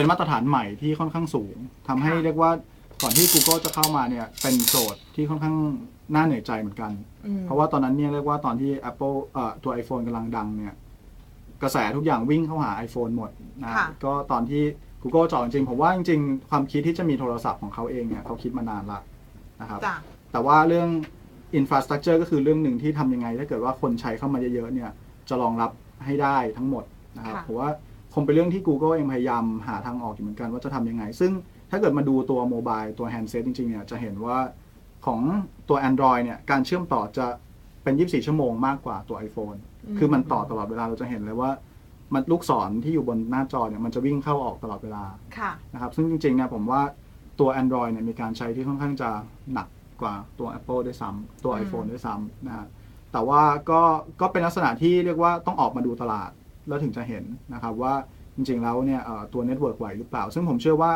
เป็นมาตรฐานใหม่ที่ค่อนข้างสูงทำให้ค่ะเรียกว่าก่อนที่ Google จะเข้ามาเนี่ยเป็นโจทย์ที่ค่อนข้างน่าเหนื่อยใจเหมือนกัน อืมเพราะว่าตอนนั้นเนี่ยเรียกว่าตอนที่ Apple เอ่อตัว iPhone กำลังดังเนี่ยกระแสทุกอย่างวิ่งเข้าหา iPhone หมดนะค่ะ ก็ตอนที่ Google เจาะจริงๆผมว่าจริงๆ ความคิดที่จะมีโทรศัพท์ของเขาเองเนี่ยเขาคิดมานานละนะครับ จ้ะ แต่ว่าเรื่อง infrastructure ก็คือเรื่องหนึ่งที่ทำยังไง ถ้าเกิดว่าคนใช้เข้ามาเยอะๆเนี่ยจะรองรับให้ได้ทั้งหมดนะครับค่ะ ผมว่า คงเป็นเรื่องที่ Google เองพยายามหาทางออกอยู่เหมือนกันว่าจะทำยังไง ซึ่งถ้าเกิดมาดูตัวโมบายตัวแฮนด์เซตจริงๆเนี่ยจะเห็นว่าของตัว Android เนี่ยการเชื่อมต่อจะเป็น 24 ชั่วโมงมากกว่าตัว iPhone คือมันต่อตลอดเวลาเราจะเห็นเลยว่ามันลูกศรที่อยู่บนหน้าจอเนี่ยมันจะวิ่งเข้าออกตลอดเวลาค่ะนะครับซึ่งจริงๆเนี่ยผมว่าตัว Android เนี่ยมีการใช้ที่ค่อนข้างจะหนักกว่าตัว Apple ด้วยซ้ำตัวอืม iPhone ด้วยซ้ำนะฮะแต่ว่าก็ก็เป็นลักษณะที่เรียกว่าต้องออกมาดูตลาด แล้วถึงจะเห็นนะครับว่าจริงๆแล้วเนี่ยเอ่อตัวเน็ตเวิร์กไหวหรือเปล่า ซึ่งผมเชื่อว่า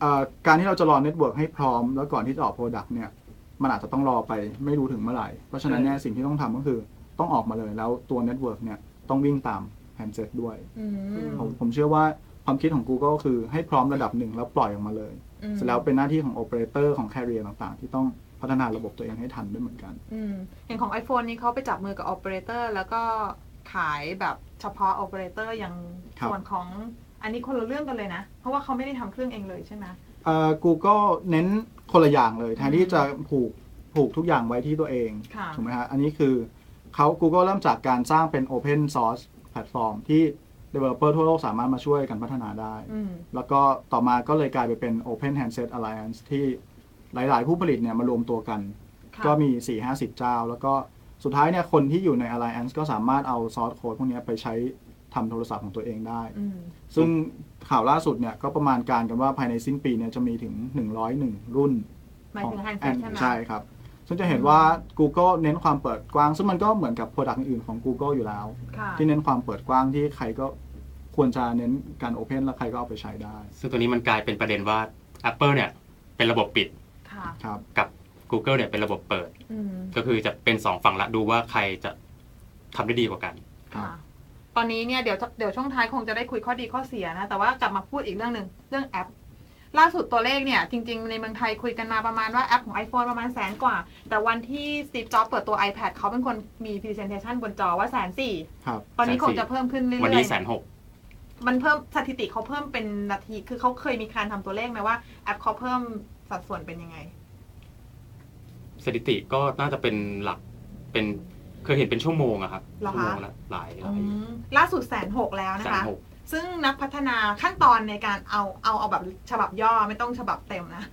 เอ่อการที่เราจะรอเน็ตเวิร์กให้พร้อม แล้วก่อนที่จะออกโปรดักต์เนี่ยมันอาจจะต้องรอไปไม่รู้ถึงเมื่อไหร่ เพราะฉะนั้นเนี่ยสิ่งที่ต้องทำก็คือต้องออกมาเลยแล้วตัวเน็ตเวิร์กเนี่ยต้องวิ่งตามแฮนด์เซ็ตด้วยอืมผมผมเชื่อว่าความคิดของ Google คือให้พร้อมระดับหนึ่งแล้วปล่อยออกมาเลยอืมเสร็จแล้วเป็นหน้าที่ของโอเปอเรเตอร์ของแคริเอร์ต่างๆ ที่ต้องพัฒนาระบบตัวเองให้ทันด้วยเหมือนกันอืมอย่างของ iPhone นี้เขาไปจับมือกับ Operator แล้วก็ขายแบบ เฉพาะ Operator อย่างครับ ส่วนของอันนี้คนละเรื่องกันเลยนะ เพราะว่าเขาไม่ได้ทำเครื่องเองเลยใช่ไหม เอ่อ Google เน้นคนละอย่างเลยแทนที่จะผูกผูกทุกอย่างไว้ที่ตัวเอง ค่ะ ถูกไหมฮะ อันนี้คือเขา Google เริ่มจากการสร้างเป็น Open Source แพลตฟอร์มที่ Developer ทั่วโลกสามารถมาช่วยกันพัฒนาได้ อืม แล้วก็ต่อมาก็เลยกลายไปเป็น Open Handset Alliance ที่หลาย ๆ ผู้ผลิตเนี่ยมารวมตัวกัน ค่ะ ก็มี 4 5 0 เจ้า แล้วก็ สุดท้ายเนี่ยคนที่อยู่ใน Alliance ก็สามารถเอาซอสโค้ดพวกเนี้ยไปใช้ทำโทรศัพท์ของตัวเองได้อืมซึ่งข่าวล่าสุดเนี่ยก็ประมาณการกันว่าภายในสิ้นปีเนี่ยจะมีถึง 101 รุ่นหมายของถึงแฮนด์แอเซ็ตนใช่ไหมใช่ครับ ซึ่งจะเห็นว่า Google เน้นความเปิดกว้าง ซึ่งมันก็เหมือนกับ Product อื่นๆของ Google อยู่แล้วค่ะที่เน้นความเปิดกว้างที่ใครก็ควรจะเน้นการ Open แล้วใครก็เอาไปใช้ได้ ซึ่งตัวนี้มันกลายเป็นประเด็นว่า Apple เนี่ยเป็นระบบปิดค่ะครับกับ Google เนี่ยเป็นระบบเปิด อืมก็คือจะเป็นสองฝั่งละดูว่าใครจะทำได้ดีกว่ากันครับค่ะ ตอนนี้เนี่ยเดี๋ยวเดี๋ยวช่วงท้ายคงจะได้คุยข้อดีข้อเสียนะ แต่ว่ากลับมาพูดอีกเรื่องหนึ่งเรื่องแอป ล่าสุดตัวเลขเนี่ย จริง ๆ ในเมืองไทยคุยกันมาประมาณว่าแอปของ iPhone ประมาณแสนกว่า แต่วันที่ Steve Jobs เปิดตัว iPad เขาเป็นคนมี Presentation บนจอว่าแสนสี่ครับ ตอนนี้140,000คงจะเพิ่มขึ้นเรื่อยๆ วันนี้แสนหกมันเพิ่มสถิติเขาเพิ่มเป็นนาที คือเขาเคยมีการทำตัวเลขไหมว่าแอปเขาเพิ่มสัดส่วนเป็นยังไง สถิติก็น่าจะเป็นหลักเป็นเคยเห็นเป็นชั่วโมงอะครับเหรอคะชั่วโมงละหลายหลายล่าสุดแสนหกแล้วนะแสนคะ หกซึ่งนักพัฒนาขั้นตอนในการเอาเอาเอาแบบฉบับย่อไม่ต้องฉบับเต็มนะ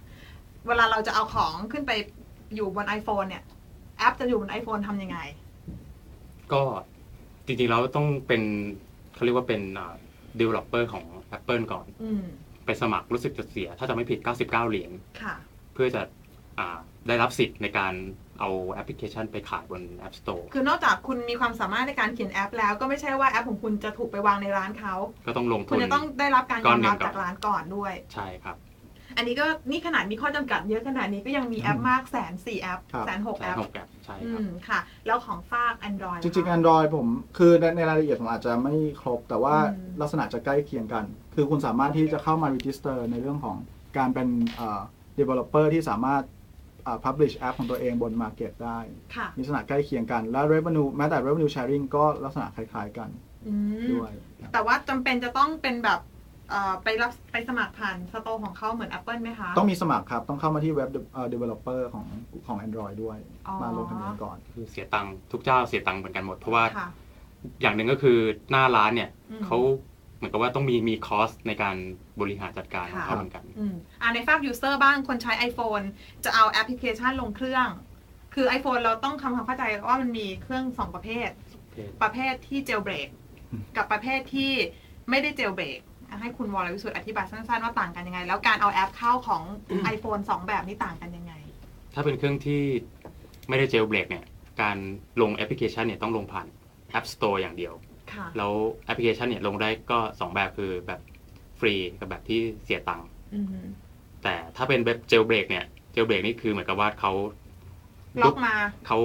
เวลาเราจะเอาของขึ้นไปอยู่บน iPhone เนี่ย แอปจะอยู่บน iPhone ทำยังไง ก็จริงๆแล้วต้องเป็นเขาเรียกว่าเป็นอ่า developer ของ Apple ก่อน อืม ไปสมัครรู้สึกจะเสีย ถ้าจะไม่ผิด 99 เหรียญค่ะ เพื่อจะอ่า ได้รับสิทธิ์ในการเอาแอปพลิเคชันไปขายบน App Store คือนอกจากคุณมีความสามารถในการเขียนแอป แล้วก็ไม่ใช่ว่าแอปของคุณจะถูกไปวางในร้านเขาก็ต้องลงคุทุณนจะต้องได้รับการยก้ออนมหนึ่รับงก่อนจากร้านก่อนด้วย ใช่ครับ อันนี้ก็นี่ขนาดมีข้อจำกัดเยอะขนาดนี้ก็ยังมีแอปมากแสนสี่แอปครับแสนหกแสแอนปหกแอปใช่อืครับมค่ะ แล้วของฝาก Android จริงล่ะๆ Android ผมคือในในรายละเอียดผมอาจจะไม่ครบ แต่ว่าอืมลักษณะจะใกล้เคียงกัน คือคุณสามารถที่จะเข้ามา register ในเรื่องของการเป็นเอ่อ developer ที่สามารถเอ่อ publish app ของตัวเองบน market ได้ ค่ะ มีลักษณะใกล้เคียงกัน และ revenue แม้แต่ revenue sharing ก็ลักษณะคล้ายๆกันอืมด้วยครับแต่ว่าจำเป็นจะต้องเป็นแบบเอ่อไปรับไปสมัครผ่านสโตร์ของเขาเหมือน Apple ไหมคะต้องมีสมัครครับ ต้องเข้ามาที่เว็บเอ่อ developer ของของ Android ด้วย อ๋อมาลงทะเบียนก่อน คือเสียตังค์ทุกเจ้าเสียตังค์เหมือนกันหมด เพราะว่าค่ะอย่างหนึ่งก็คือหน้าร้านเนี่ยอืมเขา เหมือนกับว่าต้องมีมีคอสในการบริหารจัดการของค่ะเขาเหมือนกัน อืมอ่าในฝาก user บ้างคนใช้ iPhone จะเอาแอปพลิเคชันลงเครื่อง คือ iPhone เราต้องทำความเข้าใจว่ามันมีเครื่องสองประเภท ประเภทที่เจลเบรกอืมกับประเภทที่ไม่ได้เจลเบรกอะให้คุณวรวิสุทธ์อธิบายสั้นๆว่าต่างกันยังไง แล้วการเอาแอปเข้าของ iPhone 2 แบบนี้ต่างกันยังไง ถ้าเป็นเครื่องที่ไม่ได้เจลเบรกเนี่ย การลงแอปพลิเคชันเนี่ยต้องลงผ่าน App Store อย่างเดียวค่ะ แล้วแอปพลิเคชันเนี่ยลงได้ก็ 2 แบบคือแบบฟรีกับแบบที่เสียตังค์อืมแต่ถ้าเป็นแบบเจลเบรกเนี่ยเจลเบรกนี่คือเหมือนกับว่าเขาล็อกมาเขา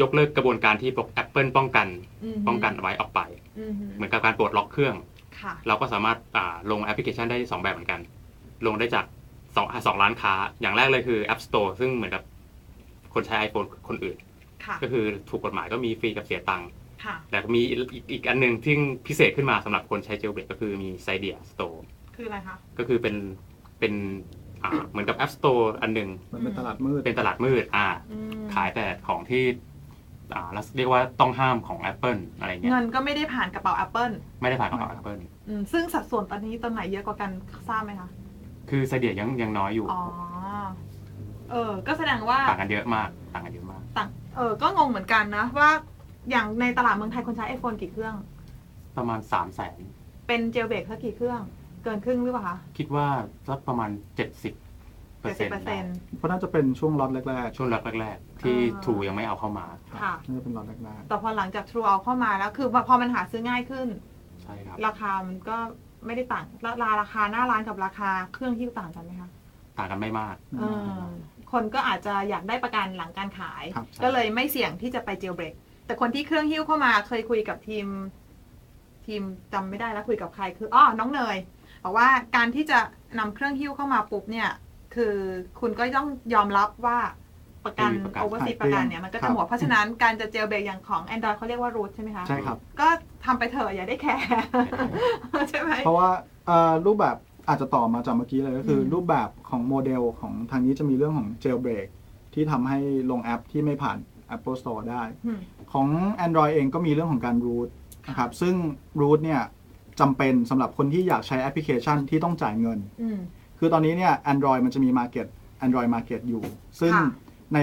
ยกเลิกกระบวนการที่พวก Apple ป้องกันอืมป้องกันเอาไว้ออกไปอืมเหมือนกับการปลดล็อกเครื่องค่ะเราก็สามารถอ่าลงแอปพลิเคชันได้ 2 แบบเหมือนกัน ลงได้จากสองสองร้านค้า อย่างแรกเลยคือ App Store ซึ่งเหมือนกับคนใช้ iPhone คนอื่นค่ะก็คือถูกกฎหมายก็มีฟรีกับเสียตังค์ ค่ะแต่ก็มีอีกอีกอันหนึ่งที่พิเศษขึ้นมาสำหรับคนใช้ Jailbreak ก็คือมี Cydia Store คืออะไรคะ ก็คือเป็นเป็นอ่าเหมือนกับ App Store อันหนึ่งมันเป็นตลาดมืดเป็นตลาดมืดอ่าอืมขายแต่ของที่อ่าเรียกว่าต้องห้ามของ Apple อะไรเงี้ยเงินก็ไม่ได้ผ่านกระเป๋า Apple ไม่ได้ผ่านของ Apple อืมซึ่งสัดส่วนตอนนี้ตัวไหนเยอะกว่ากันทราบไหมคะ คือ Cydia ยังยังน้อยอยู่อ๋อ เออ ก็แสดงว่า ต่างกันเยอะมากต่างกันเยอะมาก ต่างเออ ก็งงเหมือนกันนะว่า อย่างในตลาดเมืองไทยคนใช้ iPhone กี่เครื่อง ประมาณ3 0 0แสนเป็นเจลเบรกสักกี่เครื่อง เกินครึ่งหรือเปล่าคะคิดว่าสักประมาณ 70เปอร์เจ็เซ็ดนเปอร์เซ็นต์เพราะน่าจะเป็นช่วงล็อตแรกช่วงแรกๆ ที่อ่าทูยังไม่เอาเข้ามาๆค่ะน่าจะเป็นล็อตแรกแต่พอหลังจาก True เอาเข้ามาแล้ว คือพอมันหาซื้อง่ายขึ้น ใช่ครับ ราคามันก็ไม่ได้ต่างราราคาหน้าร้านกับราคาเครื่องที่ต่างกันไหมคะต่างกันไม่มาก ๆเออคนก็อาจจะอยากได้ประกันหลังการขาย ครับ ก็เลยไม่เสี่ยงที่จะไปเจลเบรก แต่คนที่เครื่องหิ้วเข้ามาเคยคุยกับทีม ทีมจำไม่ได้แล้วคุยกับใครคืออ้อน้องเนยบอกว่าการที่จะนำเครื่องหิ้วเข้ามาปุ๊บเนี่ย คือคุณก็ต้องยอมรับว่าประกันไม่มีประกันโอเวอร์ซีประกันเนี่ยมันก็ครัจะบ หมดเพราะฉะนั้นการจะเจลเบรกอย่างของ Android เขาเรียกว่า root ใช่ไหมคะใช่ครับ ก็ทำไปเถอะอย่าได้แคร์ ใช่ไหม เพราะว่าเอ่อรูปแบบอาจจะต่อมาจากเมื่อกี้เลยก็คืออม รูปแบบของโมเดลของทางนี้จะมีเรื่องของ jailbreak ที่ทำให้ลงแอปที่ไม่ผ่าน Apple Store ได้อืมของ Android เองก็มีเรื่องของการ root นะครับ ซึ่ง root เนี่ยจำเป็นสำหรับคนที่อยากใช้แอปพลิเคชันที่ต้องจ่ายเงินอืมคือตอนนี้เนี่ย Android มันจะมี Market Android Market อยู่ ซึ่งค่ะใน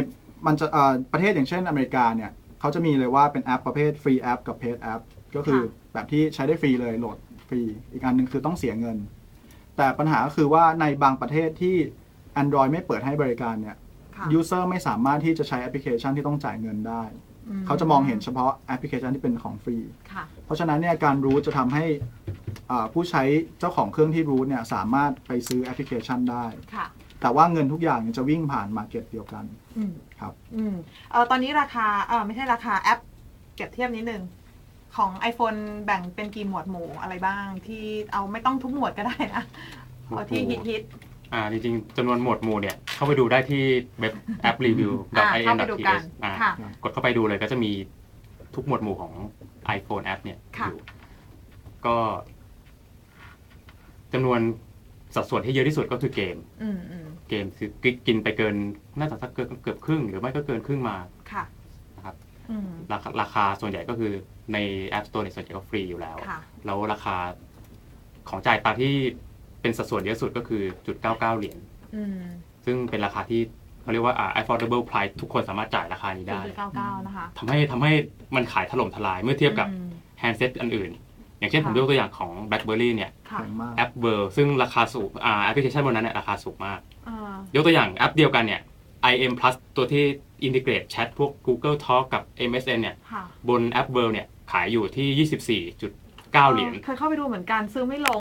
มันจะเอ่อประเทศอย่างเช่นอเมริกาเนี่ยเขาจะมีเลยว่าเป็นแอปประเภทฟรีแอปกับ paid app ก็คือแบบที่ใช้ได้ฟรีเลยโหลดฟรี อีกอันหนึ่งคือต้องเสียเงิน แต่ปัญหาก็คือว่าในบางประเทศที่ Android ไม่เปิดให้บริการเนี่ย ค่ะ user ไม่สามารถที่จะใช้แอปพลิเคชันที่ต้องจ่ายเงินได้ เขาจะมองเห็นเฉพาะแอปพลิเคชันที่เป็นของฟรี ค่ะ เพราะฉะนั้นเนี่ยการรูทจะทำให้อ่าผู้ใช้เจ้าของเครื่องที่รูทเนี่ยสามารถไปซื้อแอปพลิเคชันได้ ค่ะ แต่ว่าเงินทุกอย่างเนี่ยจะวิ่งผ่านมาเก็ตเดียวกัน อืมครับ อืมเออตอนนี้ราคาเออไม่ใช่ราคาแอปเปรียบเทียบนิดนึง ของ iPhone แบ่งเป็นกี่หมวดหมู่อะไรบ้างที่เอาไม่ต้องทุกหมวดก็ได้นะหมวดเอาที่หมู่ฮิตฮิต อ่าจริงๆจำนวนหมวดหมู่เนี่ย เข้าไปดูได้ที่เว็บแอปรีวิวอ่าเข้าไปดูกัน in.th อ่าค่ะ กดเข้าไปดูเลยก็จะมีทุกหมวดหมู่ของ iPhone แอปเนี่ยค่ะ อยู่ก็จำนวนสัดส่วนที่เยอะที่สุดก็คือเกม อืมอืมเกมคือกินไปเกินน่าจะสักเกือบเกือบครึ่ง หรือไม่ก็เกินครึ่งมา ค่ะนะครับ อืมราคาราคาส่วนใหญ่ก็คือใน App Store เนี่ยส่วนใหญ่ก็ฟรีอยู่แล้ว ค่ะ แล้วราคาของจ่ายตังค์ที่ เป็นสัดส่วนเยอะสุดก็คือจุด99เหรียญอืมซึ่งเป็นราคาที่เขาเรียกว่าอ่า affordable price ทุกคนสามารถจ่ายราคานี้ศูนได้ย์จุดเก้าเก้านะคะทำให้ทำให้มันขายถล่มทลายเมื่อเทียบกับอืม แฮนด์เซ็ตอันอื่น อย่างเช่นค่ะผมยกตัวอย่างของ BlackBerry เนี่ย ค่ะแพงมากแอปเวอร์ซึ่งราคาสูงอ่าแอปพลิเคชันบนนั้นเนี่ยราคาสูงมาก อ่ายกตัวอย่างแอปเดียวกันเนี่ย IM Plus ตัวที่อินทิเกรตแชทพวก Google Talk กับ MSN เนี่ย ค่ะบนแอปเวอร์เนี่ย ขายอยู่ที่ 24.9 เหรียญ เคยเข้าไปดูเหมือนกันซื้อไม่ลง